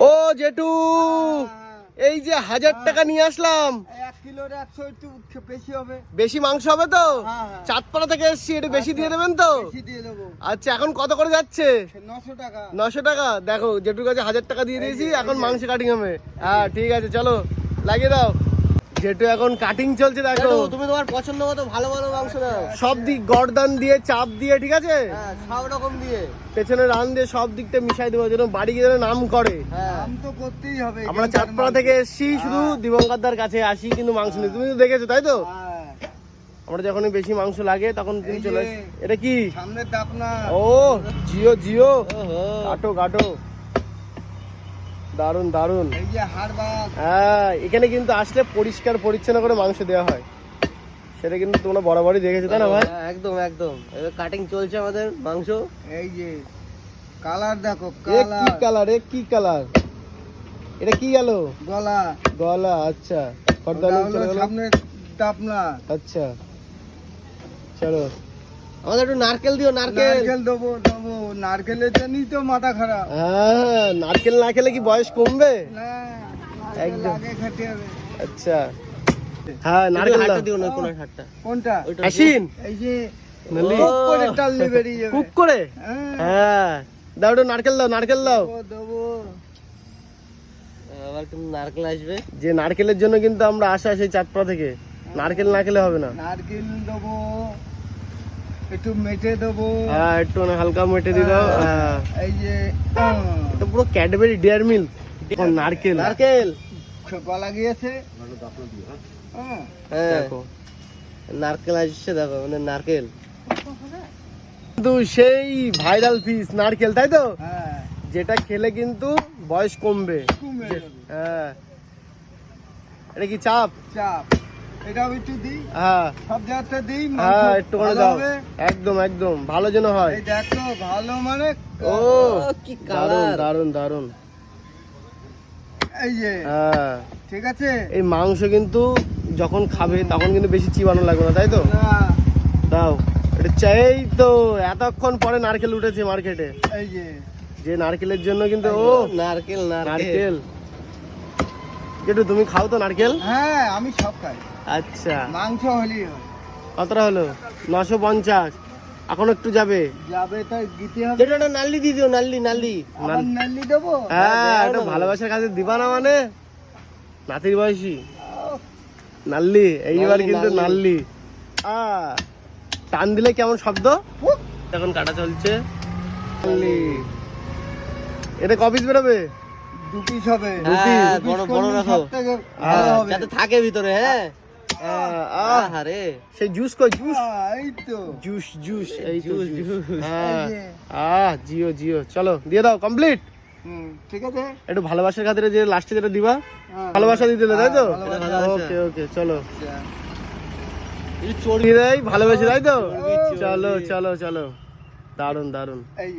ও জেঠু এই যে হাজার টাকা নিয়ে আসলাম। বেশি হবে। বেশি মাংস হবে তো? হ্যাঁ, হ্যাঁ। চাঁদপাড়া থেকে এসছি একটু বেশি দিয়ে দেবেন তো? আচ্ছা এখন কত করে যাচ্ছে? নশো টাকা। দেখো জেঠুর কাছে হাজার টাকা দিয়ে দিয়েছি এখন মাংস কাটিং হবে। হ্যাঁ ঠিক আছে চলো লাগিয়ে দাও। জেঠু এখন কাটিং চলছে দেখো। তুমি তোমার পছন্দ মতো ভালো ভালো মাংস নাও সব দিক গর্দান দিয়ে চাপ দিয়ে ঠিক আছে? হ্যাঁ সব রকম দিয়ে। পেছনে রান দিয়ে সব দিকটা মিশাই দেবো যেন বাড়ি গিয়ে যেন নাম করে। হ্যাঁ। দাম তো করতেই হবে আমরা চাঁদপাড়া থেকে এসছি শুধু দিবঙ্করদার কাছে আসি কিন্তু মাংস নেই। তুমি তো দেখেছ তাই তো? হ্যাঁ, আমরা যখনই বেশি মাংস লাগে তখন তুমি চলে। এটা কি? সামনের দাপ না ও জিও জিও। কাটো কাটো। দারুণ দারুণ এই যে হাড়বাদ হ্যাঁ এখানে কিন্তু আসলে পরিষ্কার পরিচ্ছন্ন করে মাংস দেওয়া হয়। সেটা কিন্তু তোমরা বরাবরই দেখেছ তাই না ভাই? হ্যাঁ, একদম একদম। এবার কাটিং চলছে আমাদের মাংস। এই যে কালার দেখো কি কালার এ কি কালার এটা কি গেল? গলা। গলা আচ্ছা। আচ্ছা। চলো। আমাদের একটু নারকেল দিও নারকেল। নারকেল দেবো দেবো। নারকেলের জন্যই তো মাথা খারাপ। হ্যাঁ নারকেল না খেলে কি বয়স কমবে? না একদম। আগে খেতে হবে। আচ্ছা। হ্যাঁ নারকেল হাতটা দাও। না কোন হাতটা কোনটা? আসিন এই যে নালি? কুক করে টাললে বেরিয়ে যাবে। কুক করে? হ্যাঁ। হ্যাঁ। দাও একটু নারকেল দাও নারকেল দাও। দেবো, আবার কিন্তু নারকেল আসবে। যে নারকেলের জন্য কিন্তু আমরা আসা সেই চাঁদপাড়া থেকে। নারকেল না খেলে হবে না। নারকেল দেবো। একটু মেটে দেবো। হ্যাঁ একটু না হালকা মেটে দিয়ে দাও। হ্যাঁ এই যে এটা পুরো ক্যাডবেরি ডিয়ার মিল্ক নারকেল। নারকেল। গলা গিয়েছে হ্যাঁ। হ্যাঁ। দেখো নারকেল আসছে দেখো মানে নারকেল। কিন্তু সেই ভাইরাল পিস নারকেল তাই তো? হ্যাঁ। যেটা খেলে কিন্তু বয়স কমবে। হ্যাঁ। এটা কি চাপ? চাপ। এটাও একটু দিই? হ্যাঁ। সব জায়গাতে দিই হ্যাঁ একটু করে দাও। একদম একদম ভালো যেন হয়। এই দেখো ভালো মানে ও ও কি কালার। দারুণ দারুণ এই যে হ্যাঁ। ঠিক আছে? এই মাংস কিন্তু যখন খাবে তখন কিন্তু বেশি চিবানো লাগবে না তাই তো? দাও। এটা চাই তো এতক্ষণ পরে নারকেল উঠেছে মার্কেটে। এই যে। যে নারকেলের জন্য কিন্তু ও নারকেল নারকেল। নারকেল। যেটু তুমি খাও তো নারকেল। হ্যাঁ আমি সব খাই। আচ্ছা। মাংস হয়। কতটা হলো? নশো পঞ্চাশ। এখন একটু যাবে? যাবে তাই দিতে হবে। যেটা একটা নাল্লি দিয়ে দিও নাল্লি নাল্লি। নাল্লি। দেবো? হ্যাঁ দাও ভালোবাসার কাছে দিবা না মানে? নাতির বয়সী। নাল্লি এইবার কিন্তু নাল্লি। আ টান দিলে কেমন শব্দ? এখন কাটা চলছে। নাল্লি। এটা কপিস বেরোবে? দু পিস হবে। হ্যাঁ, দু piece বড়- বড় রাখো। সবথেকে ভালো হ্যাঁ। যাতে থাকে ভিতরে হ্যাঁ। সেই জুস কই জুস এই তো। জুস জুস এই তো জুস। হ্যাঁ। আহ জিও জিও। চলো দিয়ে দাও কমপ্লিট ঠিক আছে। একটু ভালোবাসার খাতিরে যে লাস্টে যেটা দিবা হ্যাঁ, ভালোবাসা দিতে দিলে, তাই তো? হ্যাঁ, ভালোবাসা। ভালোবাসা। ওকে ওকে চলো। আচ্ছা। চড়িয়ে দেয় ভালোবেসে তাই তো? চলো চলো চলো। দারুণ দারুণ এই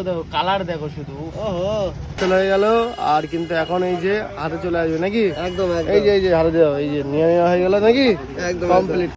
দেখো কালার দেখো শুধু ওহো। চলে গেল আর কিন্তু এখন এই যে হাতে চলে আসবে নাকি? একদম এই যে এই যে হাতে দেওয়া এই যে নিয়ে নেওয়া হয়ে গেল নাকি? একদম, একদম। কমপ্লিট